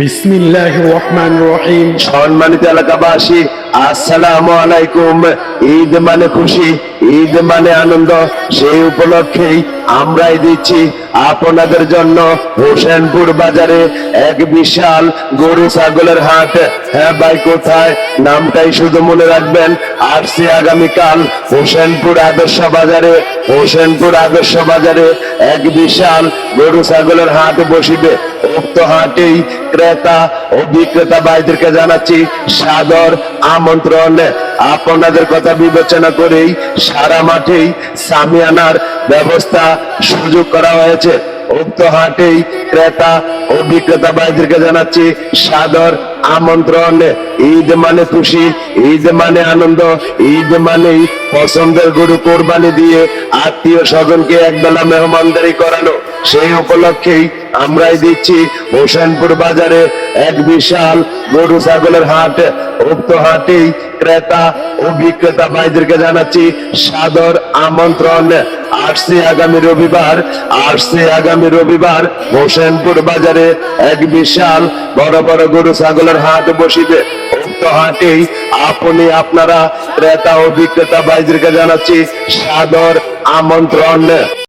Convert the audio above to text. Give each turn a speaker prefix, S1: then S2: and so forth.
S1: বিসমিল্লাহ রহমান রহিম।
S2: সম্মানিত এলাকাবাসী, আসসালামু আলাইকুম। ঈদ মানে খুশি, ঈদ মানে আনন্দ। সেই উপলক্ষেই আমরাই দিচ্ছি আপনাদের জন্য হোসেনপুর বাজারে এক বিশাল গরু ছাগলের হাট। হ্যাঁ ভাই, কোথায়? নামটাই শুধু মনে রাখবেন, আসছে আগামীকাল হোসেনপুর আদর্শ বাজারে। হোসেনপুর আদর্শ বাজারে এক বিশাল গরু ছাগলের হাট বসিবে। উক্ত হাটেই ক্রেতা ও বিক্রেতা ভাইদেরকে জানাচ্ছি সাদর আমন্ত্রণ। আপনাদের কথা বিবেচনা করেই সারা মাঠেই সামিয়ানার ব্যবস্থা সুযোগ করা হয়েছে। উক্ত হাটেই ক্রেতা ও বিক্রেতা ভাইদেরকে জানাচ্ছি সাদর আমন্ত্রণ। ঈদ মানে খুশি, ঈদ মানে আনন্দ, ঈদ মানেই পছন্দের গরু কোরবানি দিয়ে আত্মীয় স্বজনকে একবেলা মেহমানদারি করানো। সেই উপলক্ষেই আমরাই দিচ্ছি হোসেনপুর বাজারে এক বিশাল গরু ছাগলের হাট। উক্ত হাটেই ক্রেতা ও বিক্রেতা ভাইদেরকে জানাচ্ছি সাদর আমন্ত্রণ। আসছে আগামী রবিবার, আসছে আগামী রবিবার হোসেনপুর বাজারে এক বিশাল বড় বড় গরু ছাগলের হাট বসিবে। উক্ত হাটেই আপনি, আপনারা ক্রেতা ও বিক্রেতা ভাইদেরকে জানাচ্ছি সাদর আমন্ত্রণ।